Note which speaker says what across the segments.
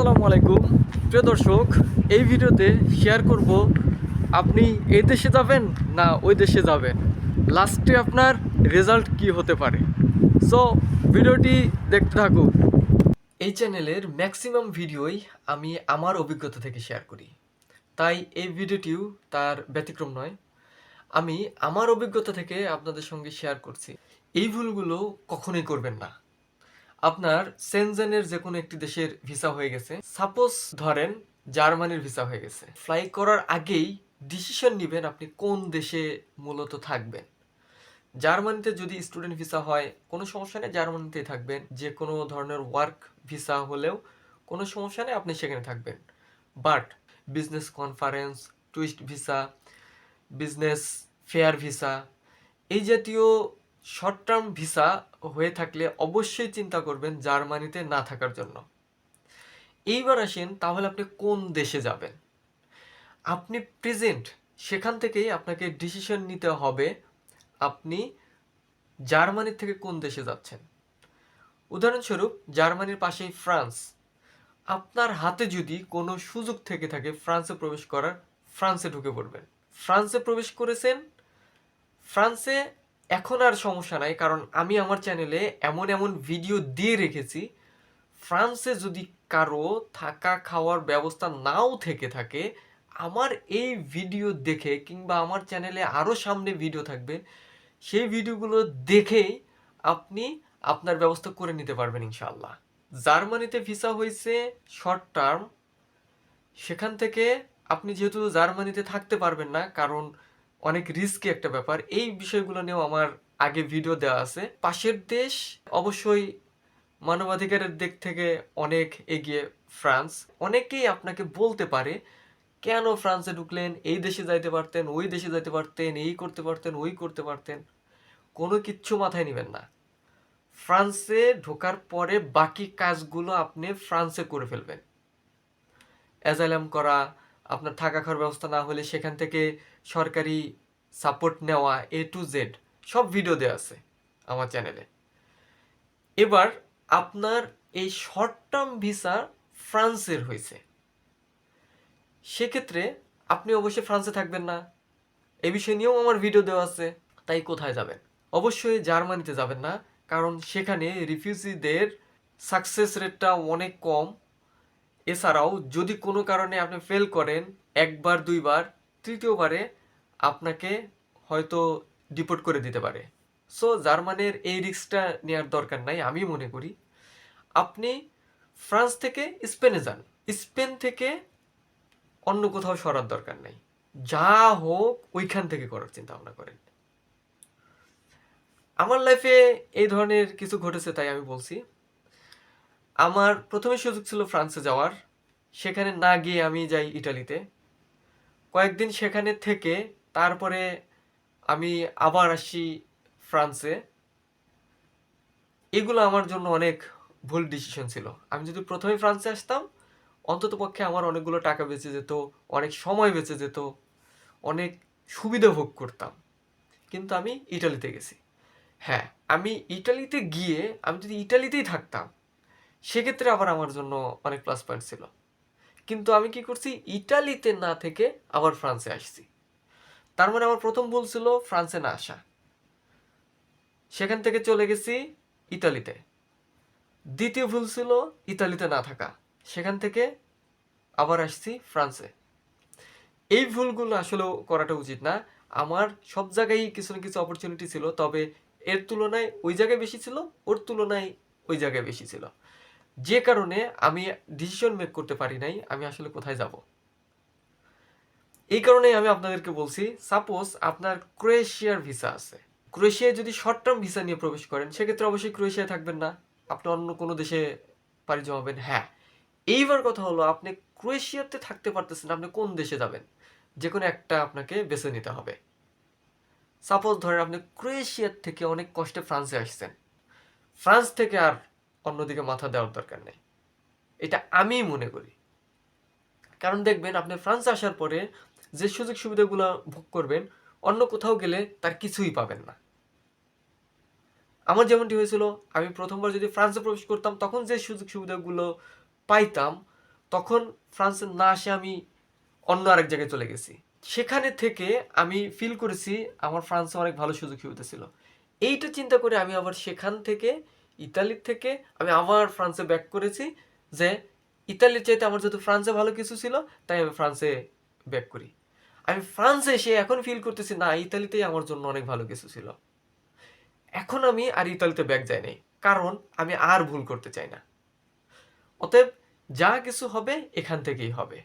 Speaker 1: আসসালামু আলাইকুম। প্রিয় দর্শক, এই ভিডিওতে শেয়ার করব, আপনি এই দেশে যাবেন না ওই দেশে যাবেন? লাস্টে আপনার রেজাল্ট কি হতে পারে? সো ভিডিওটি দেখতে থাকুন। এই চ্যানেলের ম্যাক্সিমাম ভিডিওই আমি আমার অভিজ্ঞতা থেকে শেয়ার করি। তাই এই ভিডিওটিও তার ব্যতিক্রম নয়। আমি আমার অভিজ্ঞতা থেকে আপনাদের সঙ্গে শেয়ার করছি। এই ভুলগুলো কখনোই করবেন না। আপনার সেনজেনের যে কোনো একটি দেশের ভিসা হয়ে গেছে। সাপোজ ধরেন জার্মানির ভিসা হয়ে গেছে। ফ্লাই করার আগেই ডিসিশন নেবেন আপনি কোন দেশে মূলত থাকবেন। জার্মানিতে যদি স্টুডেন্ট ভিসা হয়, কোনো সমস্যা নেই, জার্মানিতেই থাকবেন। যে কোনো ধরনের ওয়ার্ক ভিসা হলেও কোনো সমস্যা নেই, আপনি সেখানে থাকবেন। But business conference tourist visa business fair visa এই জাতীয় শর্ট টার্ম ভিসা হয়ে থাকলে অবশ্যই চিন্তা করবেন জার্মানিতে না থাকার জন্য। এইবার আসেন, তাহলে আপনি কোন দেশে যাবেন? আপনি প্রেজেন্ট সেখান থেকেই আপনাকে ডিসিশন নিতে হবে আপনি জার্মানির থেকে কোন দেশে যাচ্ছেন। উদাহরণস্বরূপ, জার্মানির পাশেই ফ্রান্স। আপনার হাতে যদি কোনো সুযোগ থেকে থাকে, ফ্রান্সে প্রবেশ করার, ফ্রান্সে ঢুকে পড়বেন। ফ্রান্সে প্রবেশ করেছেন, ফ্রান্সে এখন আর সমস্যা নাই, কারণ আমি আমার চ্যানেলে এমন এমন ভিডিও দিয়ে রেখেছি, ফ্রান্সে যদি কারও থাকা খাওয়ার ব্যবস্থা নাও থেকে থাকে, আমার এই ভিডিও দেখে কিংবা আমার চ্যানেলে আরও সামনে ভিডিও থাকবে, সেই ভিডিওগুলো দেখেই আপনি আপনার ব্যবস্থা করে নিতে পারবেন ইনশাল্লাহ জার্মানিতে ভিসা হয়েছে শর্ট টার্ম সেখান থেকে আপনি যেহেতু জার্মানিতে থাকতে পারবেন না, কারণ অনেক রিস্কি একটা ব্যাপার। এই বিষয়গুলো নিয়েও আমার আগে ভিডিও দেওয়া আছে। পাশের দেশ অবশ্যই মানবাধিকারের দিক থেকে অনেক এগিয়ে ফ্রান্স। অনেকেই আপনাকে বলতে পারে, কেন ফ্রান্সে ঢুকলেন? এই দেশে যাইতে পারতেন, ওই দেশে যাইতে পারতেন, এই করতে পারতেন, ওই করতে পারতেন। কোনো কিচ্ছু মাথায় নেবেন না। ফ্রান্সে ঢোকার পরে বাকি কাজগুলো আপনি ফ্রান্সে করে ফেলবেন। অ্যাজাইলাম করা আপনার থাকা খাওয়ার ব্যবস্থা না হলে সেখান থেকে সরকারি সাপোর্ট নেওয়া এ টু জেড সব ভিডিও দেওয়া আছে আমার চ্যানেলে এবার আপনার এই শর্ট টার্ম ভিসা ফ্রান্সের হয়েছে। সেক্ষেত্রে আপনি অবশ্যই ফ্রান্সে থাকবেন না। এ বিষয় নিয়েও আমার ভিডিও দেওয়া আছে, তাই কোথায় যাবেন? অবশ্যই জার্মানিতে যাবেন না, কারণ সেখানে রিফিউজিদের সাকসেস রেটটা অনেক কম। এছাড়াও যদি কোনো কারণে আপনি ফেল করেন, একবার, দুইবার, তৃতীয়বারে আপনাকে হয়তো ডিপোর্ট করে দিতে পারে। সো জার্মানের এই রিস্কটা নেওয়ার দরকার নাই, আমি মনে করি। আপনি ফ্রান্স থেকে স্পেনে যান। স্পেন থেকে অন্য কোথাও সরার দরকার নেই। যা হোক, ওইখান থেকে করার চিন্তা ভাবনা করেন। আমার লাইফে এই ধরনের কিছু ঘটেছে, তাই আমি বলছি। আমার প্রথমে সুযোগ ছিল ফ্রান্সে যাওয়ার। সেখানে না গিয়ে আমি যাই ইটালিতে। কয়েকদিন সেখানে থেকে তারপরে আমি আবার আসি ফ্রান্সে। এগুলো আমার জন্য অনেক ভুল ডিসিশন ছিল। আমি যদি প্রথমে ফ্রান্সে আসতাম, অন্তত পক্ষে আমার অনেকগুলো টাকা বেঁচে যেত, অনেক সময় বেঁচে যেত, অনেক সুবিধা ভোগ করতাম। কিন্তু আমি ইটালিতে গেছি। হ্যাঁ আমি ইটালিতে গিয়ে, আমি যদি ইটালিতেই থাকতাম সেক্ষেত্রে আবার আমার জন্য অনেক প্লাস পয়েন্ট ছিল। কিন্তু আমি কি করছি? ইটালিতে না থেকে আবার ফ্রান্সে আসছি। তার মানে আমার প্রথম ভুল ছিল ফ্রান্সে না আসা। সেখান থেকে চলে গেছি ইতালিতে দ্বিতীয় ভুল ছিল ইতালিতে না থাকা। সেখান থেকে আবার আসছি ফ্রান্সে এই ভুলগুলো আসলেও করাটা উচিত না। আমার সব জায়গায় কিছু না কিছু অপরচুনিটি ছিল, তবে এর তুলনায় ওই জায়গায় বেশি ছিল, ওর তুলনায় ওই জায়গায় বেশি ছিল। যে কারণে আমি ডিসিশন মেক করতে পারি নাই, আমি আসলে কোথায় যাব? এই কারণেই আমি আপনাদেরকে বলছি সাপোজ আপনার ক্রোয়েশিয়ার ভিসা আছে। ক্রোয়েশিয়ায় যদি শর্ট টার্ম ভিসা নিয়ে প্রবেশ করেন, সেক্ষেত্রে অবশ্যই ক্রোয়েশিয়ায় থাকবেন না। আপনি অন্য কোনো দেশে পাড়ি জমাবেন হ্যাঁ। এইবার কথা হলো, আপনি ক্রোয়েশিয়াতে থাকতে পারতেছেন আপনি কোন দেশে যাবেন? যে কোনো একটা আপনাকে বেছে নিতে হবে। সাপোজ ধরেন আপনি ক্রোয়েশিয়ার থেকে অনেক কষ্টে ফ্রান্সে আসছেন। ফ্রান্স থেকে আর অন্যদিকে মাথা দেওয়ার দরকার নেই। এটা আমি মনে করি। কারণ দেখবেন, আপনি ফ্রান্স আসার পরে যে সুযোগ সুবিধাগুলো ভোগ করবেন, অন্য কোথাও গেলে তার কিছুই পাবেন না। আমার যেমনটি হয়েছিল, আমি প্রথমবার যদি ফ্রান্সে প্রবেশ করতাম, তখন যে সুযোগ সুবিধাগুলো পাইতাম, তখন ফ্রান্সে না আসে আমি অন্য আরেক জায়গায় চলে গেছি। সেখানে থেকে আমি ফিল করেছি, আমার ফ্রান্সে অনেক ভালো সুযোগ সুবিধা ছিল। এইটা চিন্তা করে আমি আবার সেখান থেকে ইতালির থেকে আমি আবার ফ্রান্সে ব্যাক করেছি যে ইতালির চাইতে আমার যেহেতু ফ্রান্সে ভালো কিছু ছিল, তাই আমি ফ্রান্সে ব্যাক করি। আমি ফ্রান্সে এসে এখন ফিল করতেছি, না, ইতালিতেই আমার জন্য অনেক ভালো কিছু ছিল। এখন আমি আর ইতালিতে ব্যাক যাই নাই, কারণ আমি আর ভুল করতে চাই না। অতএব যা কিছু হবে এখান থেকেই হবে।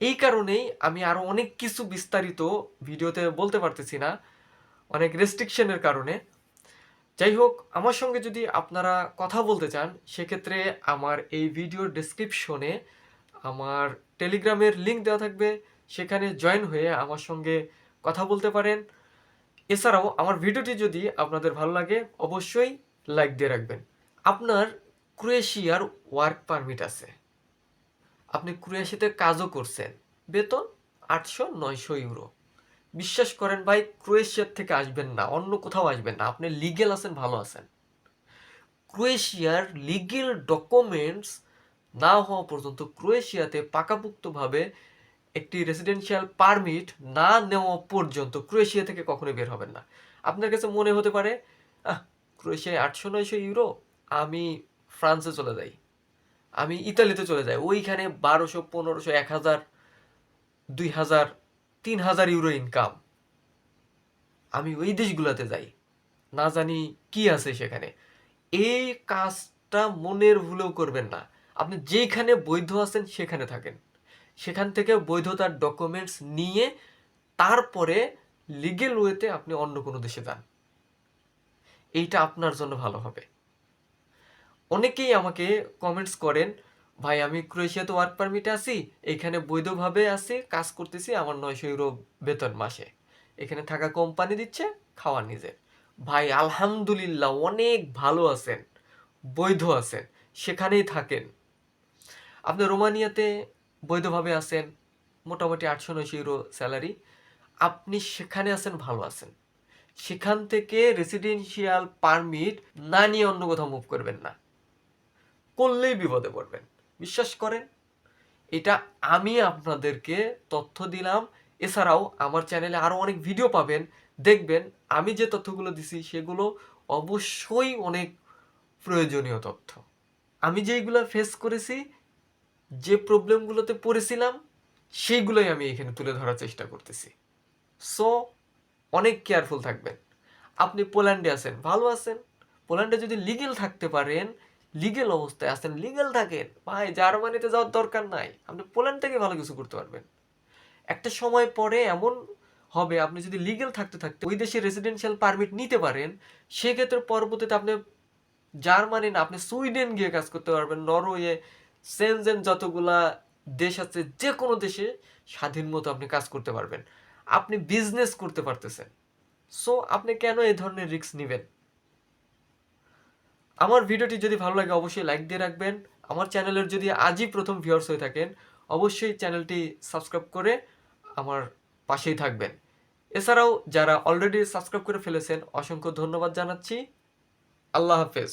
Speaker 1: এই কারণেই আমি আরও অনেক কিছু বিস্তারিত ভিডিওতে বলতে পারতেছি না, অনেক রেস্ট্রিকশনের কারণে। যাই হোক, আমার সঙ্গে যদি আপনারা কথা বলতে চান, সেক্ষেত্রে আমার এই ভিডিওর ডেসক্রিপশনে আমার টেলিগ্রামের লিংক দেওয়া থাকবে। সেখানে জয়েন হয়ে আমার সঙ্গে কথা বলতে পারেন। এছাড়াও আমার ভিডিওটি যদি আপনাদের ভালো লাগে, অবশ্যই লাইক দিয়ে রাখবেন। আপনার ক্রোয়েশিয়ার ওয়ার্ক পারমিট আছে। আপনি ক্রোয়েশিয়াতে কাজও করছেন। বেতন আটশো নয়শো ইউরো বিশ্বাস করেন ভাই, ক্রোয়েশিয়ার থেকে আসবেন না, অন্য কোথাও আসবেন না। আপনি লিগেল আছেন, ভালো আছেন। ক্রোয়েশিয়ার লিগেল ডকুমেন্টস না হওয়া পর্যন্ত ক্রোয়েশিয়াতে পাকাপুক্তভাবে একটি রেসিডেন্সিয়াল পারমিট না নেওয়া পর্যন্ত ক্রোয়েশিয়া থেকে কখনোই বের হবেন না। আপনার কাছে মনে হতে পারে, আহ, ক্রোয়েশিয়ায় আটশো নয়শো ইউরো, আমি ফ্রান্সে চলে যাই, আমি ইতালিতে চলে যাই। ওইখানে বারোশো, পনেরোশো, এক হাজার, দুই হাজার তিন হাজার ইউরো ইনকাম আমি ওই দেশগুলোতে যাই। না জানি কি আছে সেখানে। এই কাজটা মনের ভুলেও করবেন না। আপনি যেখানে বৈধ আছেন সেখানে থাকেন। সেখান থেকে বৈধতার ডকুমেন্টস নিয়ে তারপরে লিগেল ওয়েতে আপনি অন্য কোনো দেশে যান। এইটা আপনার জন্য ভালো হবে। অনেকেই আমাকে কমেন্টস করেন ভাই, আমি ক্রোয়েশিয়াতে ওয়ার্ক পারমিটে আছি, এখানে বৈধভাবে আছি, কাজ করতেছি আমার নয়শো ইউরো বেতন মাসে। এখানে থাকা কোম্পানি দিচ্ছে খাওয়া নিজের। ভাই, আলহামদুলিল্লাহ, অনেক ভালো আছেন, বৈধ আছেন, সেখানেই থাকেন। আপনি রোমানিয়াতে বৈধভাবে আছেন, মোটামুটি আটশো নয়শো ইউরো স্যালারি আপনি সেখানে আছেন, ভালো আছেন। সেখান থেকে রেসিডেন্সিয়াল পারমিট না নিয়ে অন্য কোথাও মুভ করবেন না। করলেই বিপদে পড়বেন। বিশ্বাস করেন? এটা আমি আপনাদেরকে তথ্য দিলাম। এছাড়াও আমার চ্যানেলে আরও অনেক ভিডিও পাবেন। দেখবেন, আমি যে তথ্যগুলো দিছি সেগুলো অবশ্যই অনেক প্রয়োজনীয় তথ্য। আমি যেইগুলো ফেস করেছি, যে প্রবলেমগুলোতে পড়েছিলাম, সেইগুলোই আমি এখানে তুলে ধরার চেষ্টা করতেছি। সো অনেক কেয়ারফুল থাকবেন। আপনি পোল্যান্ডে আছেন, ভালো আছেন। পোল্যান্ডে যদি লিগেল থাকতে পারেন লিগেল অবস্থায় আছেন লিগেল থাকেন। ভাই, জার্মানিতে যাওয়ার দরকার নাই। আপনি পোল্যান্ড থেকে ভালো কিছু করতে পারবেন। একটা সময় পরে এমন হবে, আপনি যদি লিগেল থাকতে থাকতে ওই দেশে রেসিডেন্সিয়াল পারমিট নিতে পারেন, সেক্ষেত্রে পরবর্তীতে আপনি জার্মানি না, আপনি সুইডেন গিয়ে কাজ করতে পারবেন। নরওয়ে সেনজেন যতগুলা দেশ আছে যে কোনো দেশে স্বাধীন মতো আপনি কাজ করতে পারবেন। আপনি বিজনেস করতে পারতেছেন। সো আপনি কেন এই ধরনের রিস্ক নেবেন? আমার ভিডিওটি যদি ভালো লাগে, অবশ্যই লাইক দিয়ে রাখবেন। আমার চ্যানেলের যদি আজই প্রথম ভিউয়ার্স হয়ে থাকেন, অবশ্যই চ্যানেলটি সাবস্ক্রাইব করে আমার পাশেই থাকবেন। এছাড়াও যারা অলরেডি সাবস্ক্রাইব করে ফেলেছেন, অসংখ্য ধন্যবাদ জানাচ্ছি। আল্লাহ হাফেজ।